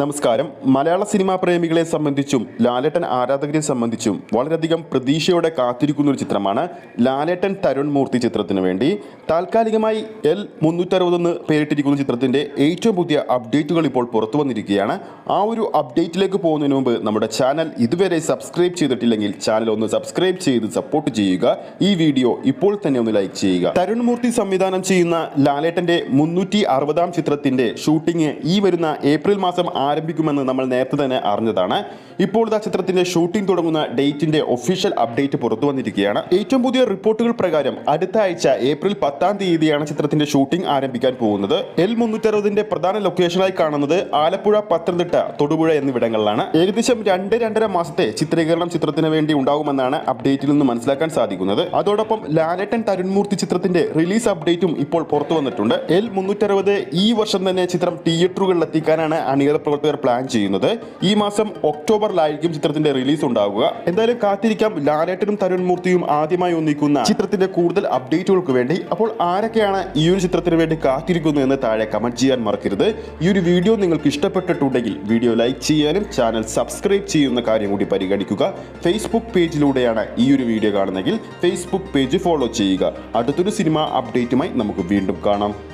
നമസ്കാരം. മലയാള സിനിമാ പ്രേമികളെ സംബന്ധിച്ചും ലാലേട്ടൻ ആരാധകരെ സംബന്ധിച്ചും വളരെയധികം പ്രതീക്ഷയോടെ കാത്തിരിക്കുന്ന ഒരു ചിത്രമാണ് ലാലേട്ടൻ തരുൺ മൂർത്തി ചിത്രത്തിന് വേണ്ടി. താൽക്കാലികമായി എൽ മുന്നൂറ്ററുപതെന്ന് പേരിട്ടിരിക്കുന്ന ചിത്രത്തിന്റെ ഏറ്റവും പുതിയ അപ്ഡേറ്റുകൾ ഇപ്പോൾ പുറത്തു വന്നിരിക്കുകയാണ്. ആ ഒരു അപ്ഡേറ്റിലേക്ക് പോകുന്നതിന് മുമ്പ് നമ്മുടെ ചാനൽ ഇതുവരെ സബ്സ്ക്രൈബ് ചെയ്തിട്ടില്ലെങ്കിൽ ചാനൽ ഒന്ന് സബ്സ്ക്രൈബ് ചെയ്ത് സപ്പോർട്ട് ചെയ്യുക. ഈ വീഡിയോ ഇപ്പോൾ തന്നെ ഒന്ന് ലൈക്ക് ചെയ്യുക. തരുൺ മൂർത്തി സംവിധാനം ചെയ്യുന്ന ലാലേട്ടന്റെ മുന്നൂറ്റി അറുപതാം ചിത്രത്തിന്റെ ഷൂട്ടിംഗ് ഈ വരുന്ന ഏപ്രിൽ മാസം ആരംഭിക്കുമെന്ന് നമ്മൾ നേരത്തെ തന്നെ അറിഞ്ഞതാണ്. ഇപ്പോൾ ഇതാ ചിത്രത്തിന്റെ ഷൂട്ടിംഗ് തുടങ്ങുന്ന ഡേറ്റിന്റെ ഒഫീഷ്യൽ അപ്ഡേറ്റ് പുറത്തു വന്നിരിക്കുകയാണ്. ഏറ്റവും പുതിയ റിപ്പോർട്ടുകൾ പ്രകാരം അടുത്ത ആഴ്ച ഏപ്രിൽ പത്താം തീയതിയാണ് ചിത്രത്തിന്റെ ഷൂട്ടിംഗ് ആരംഭിക്കാൻ പോകുന്നത്. എൽ മുന്നൂറ്ററുപതിന്റെ പ്രധാന ലൊക്കേഷനായി കാണുന്നത് ആലപ്പുഴ പത്തനംതിട്ട തൊടുപുഴ എന്നിവിടങ്ങളിലാണ്. ഏകദേശം രണ്ട് രണ്ടര മാസത്തെ ചിത്രീകരണം ചിത്രത്തിന് വേണ്ടി ഉണ്ടാകുമെന്നാണ് അപ്ഡേറ്റിൽ നിന്ന് മനസ്സിലാക്കാൻ സാധിക്കുന്നത്. അതോടൊപ്പം ലാലേട്ടൻ തരുൺമൂർത്തി ചിത്രത്തിന്റെ റിലീസ് അപ്ഡേറ്റും ഇപ്പോൾ പുറത്തു വന്നിട്ടുണ്ട്. എൽ മുന്നൂറ്ററുപത് ഈ വർഷം തന്നെ ചിത്രം തിയേറ്ററുകളിൽ എത്തിക്കാനാണ് അണിയറ പ്രവർത്തകർ പ്ലാൻ ചെയ്യുന്നത്. ഈ മാസം ഒക്ടോബറിലായിരിക്കും ചിത്രത്തിന്റെ റിലീസ് ഉണ്ടാവുക. എന്തായാലും കാത്തിരിക്കാം. ലാലേട്ടനും തരുൺ മൂർത്തിയും ആദ്യമായി ഒന്നിക്കുന്ന ചിത്രത്തിന്റെ കൂടുതൽ അപ്ഡേറ്റുകൾക്ക് വേണ്ടി. അപ്പോൾ ആരൊക്കെയാണ് ഈ ഒരു ചിത്രത്തിന് വേണ്ടി കാത്തിരിക്കുന്നു എന്ന് താഴെ കമന്റ് ചെയ്യാൻ മറക്കരുത്. ഈ ഒരു വീഡിയോ നിങ്ങൾക്ക് ഇഷ്ടപ്പെട്ടിട്ടുണ്ടെങ്കിൽ വീഡിയോ ലൈക്ക് ചെയ്യാനും ചാനൽ സബ്സ്ക്രൈബ് ചെയ്യുന്ന കാര്യം കൂടി പരിഗണിക്കുക. ഫേസ്ബുക്ക് പേജിലൂടെയാണ് ഈ ഒരു വീഡിയോ കാണുന്നതെങ്കിൽ ഫേസ്ബുക്ക് പേജ് ഫോളോ ചെയ്യുക. അടുത്തൊരു സിനിമ അപ്ഡേറ്റുമായി നമുക്ക് വീണ്ടും കാണാം.